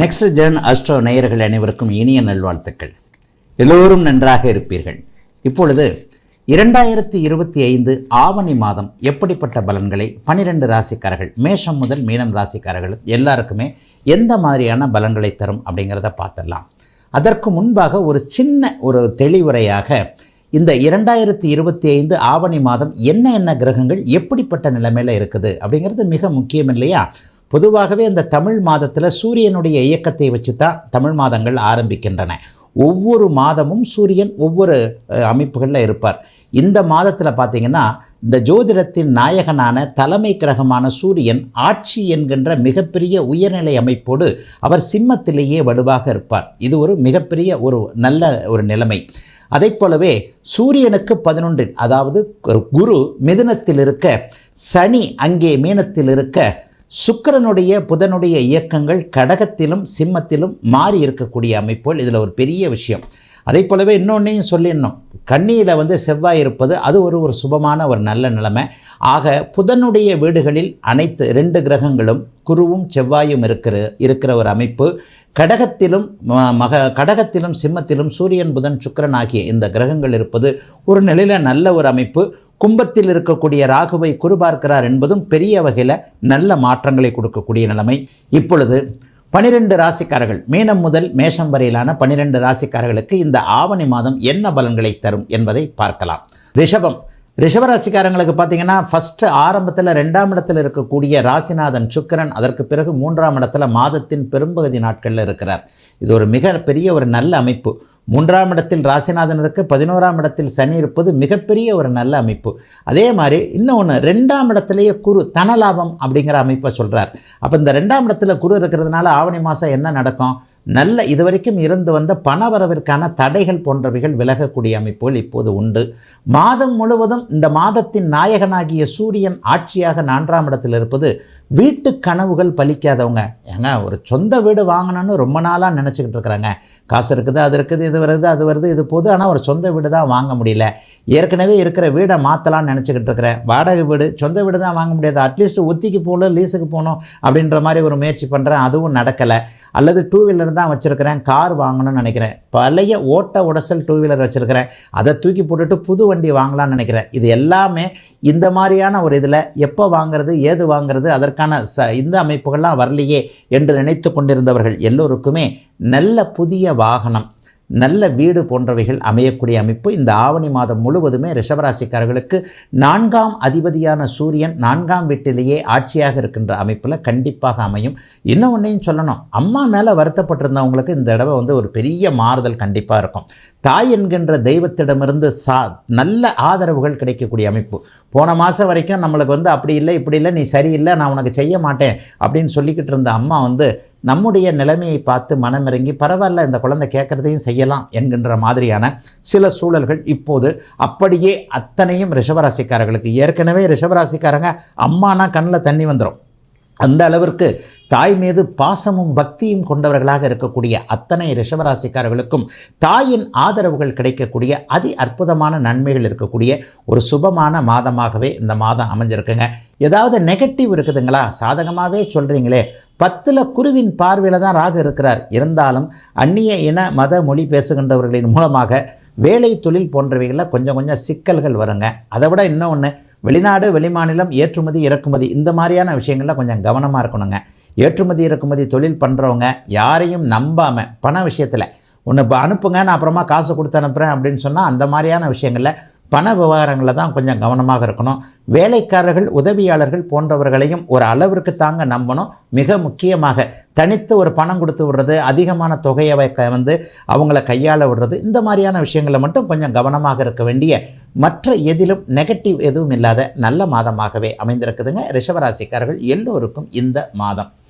Next gen astro நேயர்கள் அனைவருக்கும் இனிய நல்வாழ்த்துக்கள். எல்லோரும் நன்றாக இருப்பீர்கள். இப்பொழுது இரண்டாயிரத்தி இருபத்தி ஐந்து ஆவணி மாதம் எப்படிப்பட்ட பலன்களை பனிரெண்டு ராசிக்காரர்கள் மேஷம் முதல் மீனம் ராசிக்காரர்கள் எல்லாருக்குமே எந்த மாதிரியான பலன்களை தரும் அப்படிங்கிறத பார்த்துடலாம். அதற்கு முன்பாக ஒரு சின்ன ஒரு தெளிவுரையாக இந்த இரண்டாயிரத்தி இருபத்தி ஐந்து ஆவணி மாதம் என்ன என்ன கிரகங்கள் எப்படிப்பட்ட நிலைமையில் இருக்குது அப்படிங்கிறது மிக முக்கியம் இல்லையா? பொதுவாகவே அந்த தமிழ் மாதத்தில் சூரியனுடைய இயக்கத்தை வச்சு தான் தமிழ் மாதங்கள் ஆரம்பிக்கின்றன. ஒவ்வொரு மாதமும் சூரியன் ஒவ்வொரு அமைப்புகளில் இருப்பார். இந்த மாதத்தில் பார்த்திங்கன்னா இந்த ஜோதிடத்தின் நாயகனான தலைமை கிரகமான சூரியன் ஆட்சி என்கின்ற மிகப்பெரிய உயர்நிலை அமைப்போடு அவர் சிம்மத்திலேயே வலுவாக இருப்பார். இது ஒரு மிகப்பெரிய ஒரு நல்ல ஒரு நிலைமை. அதைப் போலவே சூரியனுக்கு பதினொன்றில் அதாவது குரு மிதுனத்தில் இருக்க சனி அங்கே மீனத்தில் இருக்க சுக்கரனுடைய புதனுடைய இயக்கங்கள் கடகத்திலும் சிம்மத்திலும் மாறி இருக்கக்கூடிய அமைப்புகள் இதில் ஒரு பெரிய விஷயம். அதே போலவே இன்னொன்றையும் சொல்லிடணும். கண்ணியில் வந்து செவ்வாய் இருப்பது அது ஒரு ஒரு சுபமான ஒரு நல்ல நிலைமை. ஆக புதனுடைய வீடுகளில் அனைத்து ரெண்டு கிரகங்களும் குருவும் செவ்வாயும் இருக்கிற இருக்கிற ஒரு அமைப்பு. கடகத்திலும் மக கடகத்திலும் சிம்மத்திலும் சூரியன் புதன் சுக்கரன் ஆகிய இந்த கிரகங்கள் இருப்பது ஒரு நிலையில் நல்ல ஒரு அமைப்பு. கும்பத்தில் இருக்கக்கூடிய ராகுவை குறிபார்க்கிறார் என்பதும் பெரிய வகையில் நல்ல மாற்றங்களை கொடுக்கக்கூடிய நிலைமை. இப்பொழுது பனிரெண்டு ராசிக்காரர்கள் மீனம் முதல் மேஷம் வரையிலான பனிரெண்டு ராசிக்காரர்களுக்கு இந்த ஆவணி மாதம் என்ன பலன்களை தரும் என்பதை பார்க்கலாம். ரிஷபம். ரிஷபராசிக்காரங்களுக்கு பார்த்தீங்கன்னா ஃபஸ்ட்டு ஆரம்பத்தில் ரெண்டாம் இடத்தில் இருக்கக்கூடிய ராசிநாதன் சுக்கிரன் அதற்கு பிறகு மூன்றாம் இடத்துல மாதத்தின் பெரும்பகுதி நாட்களில் இருக்கிறார். இது ஒரு மிக பெரிய ஒரு நல்ல அமைப்பு. மூன்றாம் இடத்தில் ராசிநாதன் இருக்கு பதினோராம் இடத்தில் சனி இருப்பது மிகப்பெரிய ஒரு நல்ல அமைப்பு. அதே மாதிரி இன்னொன்று ரெண்டாம் இடத்துலையே குரு தனலாபம் அப்படிங்கிற அமைப்பை சொல்கிறார் அப்போ இந்த ரெண்டாம் இடத்துல குரு இருக்கிறதுனால ஆவணி மாதம் என்ன நடக்கும்? நல்ல இதுவரைக்கும் இருந்து வந்த பணவரவிற்கான தடைகள் போன்றவைகள் விலகக்கூடிய அமைப்புகள் இப்போது உண்டு. மாதம் முழுவதும் இந்த மாதத்தின் நாயகனாகிய சூரியன் ஆட்சியாக நான்காம் இடத்தில் இருப்பது வீட்டு கனவுகள் பலிக்காதவங்க. ஏங்க ஒரு சொந்த வீடு வாங்கணும்னு ரொம்ப நாளாக நினச்சிக்கிட்டு இருக்கிறாங்க. காசு இருக்குது அது இருக்குது இது வருது அது வருது இது போது ஆனால் ஒரு சொந்த வீடு தான் வாங்க முடியல. ஏற்கனவே இருக்கிற வீடை மாற்றலாம்னு நினச்சிக்கிட்டு இருக்கிறேன் வாடகை வீடு சொந்த வீடு தான் வாங்க முடியாது. அட்லீஸ்ட் ஒத்திக்கு போகணும் லீஸுக்கு போகணும் அப்படின்ற மாதிரி ஒரு முயற்சி பண்ணுறேன் அதுவும் நடக்கலை. அல்லது டூ வீலர் தான் வச்சுருக்கிறேன் கார் வாங்கணும்னு நினைக்கிறேன். பழைய ஓட்ட உடசல் டூ வீலர் வச்சுருக்கிறேன். அதை தூக்கி போட்டுட்டு புது வண்டி வாங்கலாம்னு நினைக்கிறேன். இது எல்லாமே இந்த மாதிரியான ஒரு இதில் எப்போ வாங்குறது ஏது வாங்குறது அதற்கான ச இந்த அமைப்புகள்லாம் வரலையே என்று நினைத்து கொண்டிருந்தவர்கள் எல்லோருக்குமே நல்ல புதிய வாகனம் நல்ல வீடு போன்றவைகள் அமையக்கூடிய அமைப்பு இந்த ஆவணி மாதம் முழுவதுமே ரிஷபராசிக்காரர்களுக்கு நான்காம் அதிபதியான சூரியன் நான்காம் வீட்டிலேயே ஆட்சியாக இருக்கின்ற அமைப்பில் கண்டிப்பாக அமையும். இன்னும் ஒன்றையும் சொல்லணும். அம்மா மேலே வருத்தப்பட்டிருந்தவங்களுக்கு இந்த தடவை வந்து ஒரு பெரிய மாறுதல் கண்டிப்பாக இருக்கும். தாய் என்கின்ற தெய்வத்திடமிருந்து சா நல்ல ஆதரவுகள் கிடைக்கக்கூடிய அமைப்பு. போன மாதம் வரைக்கும் நம்மளுக்கு வந்து அப்படி இல்லை இப்படி இல்லை நீ சரியில்லை நான் உனக்கு செய்ய மாட்டேன் அப்படின்னு சொல்லிக்கிட்டு இருந்த அம்மா வந்து நம்முடைய நிலைமையை பார்த்து மனமிறங்கி பரவாயில்ல இந்த குழந்தை கேட்குறதையும் செய்யலாம் என்கின்ற மாதிரியான சில சூழல்கள் இப்போது அப்படியே அத்தனையும் ரிஷபராசிக்காரர்களுக்கு. ஏற்கனவே ரிஷபராசிக்காரங்க அம்மானா கண்ணில் தண்ணி வந்துடும் அந்த அளவிற்கு தாய் மீது பாசமும் பக்தியும் கொண்டவர்களாக இருக்கக்கூடிய அத்தனை ரிஷபராசிக்காரர்களுக்கும் தாயின் ஆதரவுகள் கிடைக்கக்கூடிய அதி அற்புதமான நன்மைகள் இருக்கக்கூடிய ஒரு சுபமான மாதமாகவே இந்த மாதம் அமைஞ்சிருக்குங்க. ஏதாவது நெகட்டிவ் இருக்குதுங்களா? சாதகமாகவே சொல்கிறீங்களே பத்தில் குருவின் பார்வையில் தான் ராகு இருக்கிறார். இருந்தாலும் அந்நிய இன மத மொழி பேசுகின்றவர்களின் மூலமாக வேலை தொழில் போன்றவைகளில் கொஞ்சம் கொஞ்சம் சிக்கல்கள் வருங்க. அதை விட இன்னொன்று வெளிநாடு வெளிமாநிலம் ஏற்றுமதி இறக்குமதி இந்த மாதிரியான விஷயங்களில் கொஞ்சம் கவனமாக இருக்கணுங்க. ஏற்றுமதி இறக்குமதி தொழில் பண்ணுறவங்க யாரையும் நம்பாமல் பண விஷயத்தில் ஒன்று இப்போ அனுப்புங்க நான் அப்புறமா காசு கொடுத்து அனுப்புகிறேன் அப்படின்னு சொன்னால் அந்த மாதிரியான விஷயங்களில் பண விவகாரங்களில் தான் கொஞ்சம் கவனமாக இருக்கணும். வேலைக்காரர்கள் உதவியாளர்கள் போன்றவர்களையும் ஒரு அளவிற்கு தாங்க நம்பணும். மிக முக்கியமாக தனித்து ஒரு பணம் கொடுத்து விடுறது அதிகமான தொகையை வந்து அவங்கள கையாள விடுறது இந்த மாதிரியான விஷயங்களை மட்டும் கொஞ்சம் கவனமாக இருக்க வேண்டிய மற்ற எதிலும் நெகட்டிவ் எதுவும் இல்லாத நல்ல மாதமாகவே அமைந்திருக்குதுங்க. ரிஷவராசிக்காரர்கள் எல்லோருக்கும் இந்த மாதம்.